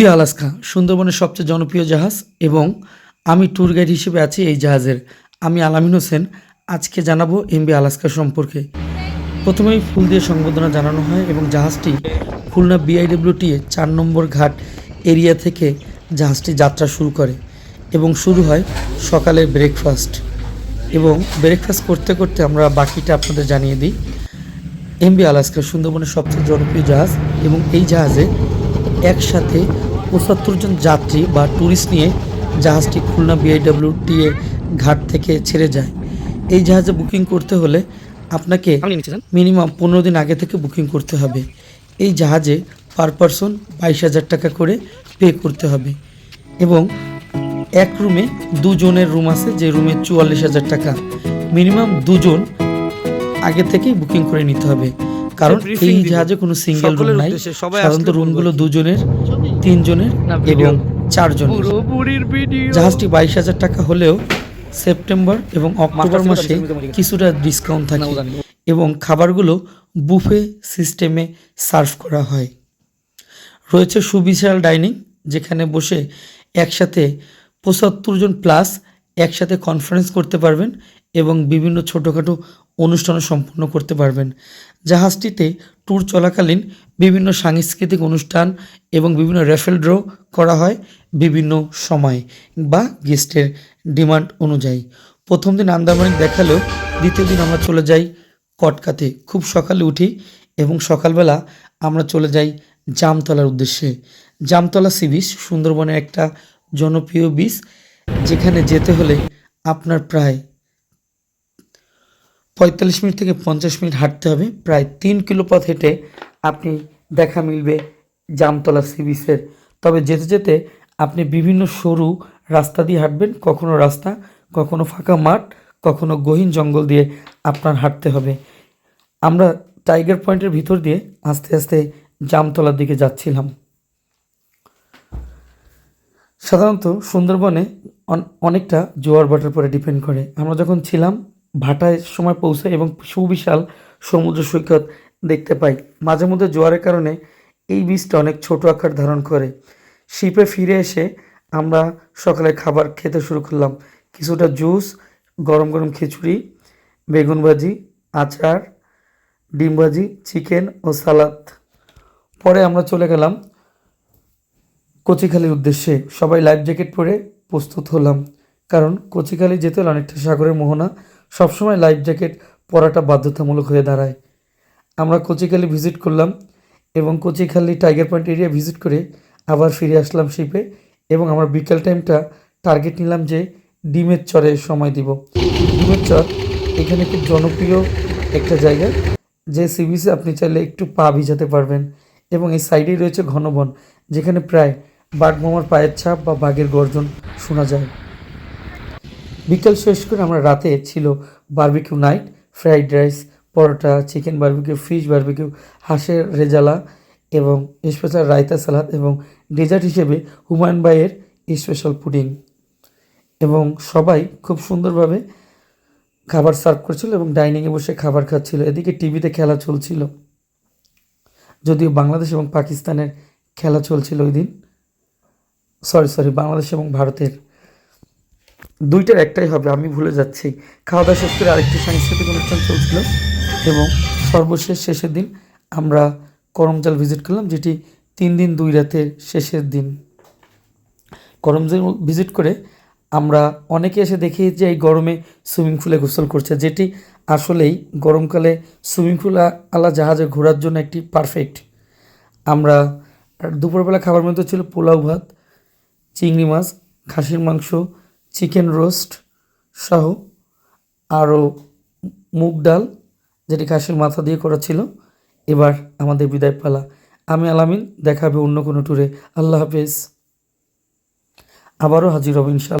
MB Alaska, সুন্দরবনের সবচেয়ে জনপ্রিয় জাহাজ এবং আমি ট্যুর গাইড হিসেবে আছি এই জাহাজের। আমি আলামিন হোসেন, আজকে জানাব এমবি আলাস্কা সম্পর্কে। প্রথমেই ফুল দিয়ে সংবর্ধনা জানানো হয় এবং জাহাজটি খুলনা বিআইডব্লিউটি চার নম্বর ঘাট এরিয়া থেকে জাহাজটি যাত্রা শুরু করে এবং শুরু হয় সকালের ব্রেকফাস্ট এবং ব্রেকফাস্ট করতে করতে আমরা বাকিটা আপনাদের জানিয়ে দিই। এমবি আলাস্কা সুন্দরবনের সবচেয়ে জনপ্রিয় জাহাজ এবং এই জাহাজে একসাথে পঁচাত্তর জন যাত্রী বা ট্যুরিস্ট নিয়ে জাহাজটি খুলনা বিআইডব্লিউটি এ ঘাট থেকে ছেড়ে যায়। এই জাহাজে বুকিং করতে হলে আপনাকে মিনিমাম পনেরো দিন আগে থেকে বুকিং করতে হবে। এই জাহাজে পার পারসন বাইশ হাজার টাকা করে পে করতে হবে এবং এক রুমে দুজনের রুম আছে যে রুমে চুয়াল্লিশ হাজার টাকা। মিনিমাম দুজন আগে থেকেই বুকিং করে নিতে হবে। কারণ এই জাহাজে কোনো সিঙ্গেল রুম নাই। সাধারণত রুমগুলো দুজনের তিনজনের এবং চারজনের। জাহাজটি বাইশ হাজার টাকা হলেও সেপ্টেম্বর এবং অক্টোবর মাসে কিছুটা ডিসকাউন্ট থাকে এবং খাবারগুলো বুফে সিস্টেমে সার্ভ করা হয়। রয়েছে সুবিশাল ডাইনিং যেখানে বসে একসাথে পঁচাত্তর জন প্লাস একসাথে কনফারেন্স করতে পারবেন এবং বিভিন্ন ছোটোখাটো অনুষ্ঠানও সম্পন্ন করতে পারবেন। জাহাজটিতে ট্যুর চলাকালীন বিভিন্ন সাংস্কৃতিক অনুষ্ঠান এবং বিভিন্ন রেফেল ড্র করা হয় বিভিন্ন সময় বা গেস্টের ডিমান্ড অনুযায়ী। প্রথম দিন আন্দামানিক দেখালেও দ্বিতীয় দিন আমরা চলে যাই কটকাতে। খুব সকালে উঠি এবং সকালবেলা আমরা চলে যাই জামতলার উদ্দেশ্যে। জামতলা সি বিচ সুন্দরবনের একটা জনপ্রিয় বিচ, যেখানে যেতে হলে আপনার প্রায় পঁয়তাল্লিশ মিনিট থেকে পঞ্চাশ মিনিট হাঁটতে হবে। প্রায় তিন কিলো পথ হেঁটে আপনি দেখা মিলবে জামতলা সি বিচের তবে যেতে যেতে আপনি বিভিন্ন সরু রাস্তা দিয়ে হাঁটবেন, কখনো রাস্তা, কখনো ফাঁকা মাঠ, কখনো গহীন জঙ্গল দিয়ে আপনার হাঁটতে হবে। আমরা টাইগার পয়েন্টের ভিতর দিয়ে আস্তে আস্তে জামতলার দিকে যাচ্ছিলাম। সাধারণত সুন্দরবনে অন- অনেকটা জোয়ার ভাটার পরে ডিপেন্ড করে। আমরা যখন ছিলাম ভাটায় সময় পৌঁছাই এবং সুবিশাল সমুদ্র সৈকত দেখতে পাই মাঝে মধ্যে জোয়ারের কারণে এই বীজটা অনেক ছোট আকার ধারণ করে। শিপে ফিরে এসে আমরা সকালে খাবার খেতে শুরু করলাম। কিছুটা জুস, গরম গরম খিচুড়ি, বেগুন ভাজি, আচার, ডিম ভাজি, চিকেন ও সালাদ। পরে আমরা চলে গেলাম কচিখালির উদ্দেশ্যে। সবাই লাইফ জ্যাকেট পরে প্রস্তুত হলাম, কারণ কচিখালি যেতে হলে অনেকটা সাগরের মোহনা সবসময় লাইফ জ্যাকেট পরাটা বাধ্যতামূলক হয়ে দাঁড়ায়। আমরা কচিখালি ভিজিট করলাম এবং Kachikhali tiger point area visit করে আবার ফিরে আসলাম শিপে এবং আমরা বিকেল টাইমটা টার্গেট নিলাম যে ডিমের চরে সময় দিব। ডিমের চর এখানে খুব জনপ্রিয় একটা জায়গা যে সি আপনি চাইলে একটু পা ভিজাতে পারবেন এবং এই সাইডেই রয়েছে ঘন বন যেখানে প্রায় বাঘ মামার পায়ের ছাপ বা বাঘের গর্জন শোনা যায়। বিকেল শেষ করে আমরা রাতে ছিল barbecue night fried rice paratha chicken barbecue fish barbecue হাঁসের রেজালা এবং স্পেশাল রায়তা সালাদ এবং ডেজার্ট হিসেবে হুমায়ুন ভাইয়ের স্পেশাল পুডিং এবং সবাই খুব সুন্দরভাবে খাবার সার্ভ করছিল এবং ডাইনিংয়ে বসে খাবার খাচ্ছিল। এদিকে টিভিতে খেলা চলছিল। যদিও বাংলাদেশ এবং পাকিস্তানের খেলা চলছিল ওই দিন। সরি সরি বাংলাদেশ এবং ভারতের দুইটার একটাই হবে, আমি ভুলে যাচ্ছি। খাওয়া দাওয়া শেষ করে আরেকটি সাংস্কৃতিক অনুষ্ঠান চলছিল এবং সর্বশেষ শেষের দিন আমরা করমজাল ভিজিট করলাম, যেটি তিন দিন দুই রাতের শেষের দিন। করমজাল ভিজিট করে আমরা অনেকে এসে দেখি যে এই গরমে সুইমিং পুলে গোসল করছে, যেটি আসলেই গরমকালে সুইমিং পুল আলা জাহাজে ঘোরার জন্য একটি পারফেক্ট আমরা দুপুরবেলা খাবার মধ্যে ছিল পোলাও ভাত, চিংড়ি মাছ, খাসির মাংস চিকেন রোস্ট সহ আরও মুগ ডাল, যেটি খাসির মাথা দিয়ে করা ছিল। এবার আমাদের বিদায় পালা। আমি আলামিন দেখাবে অন্য কোনো ট্যুরে আল্লাহ হাফেজ। আবারও হাজির হব ইনশাল্লাহ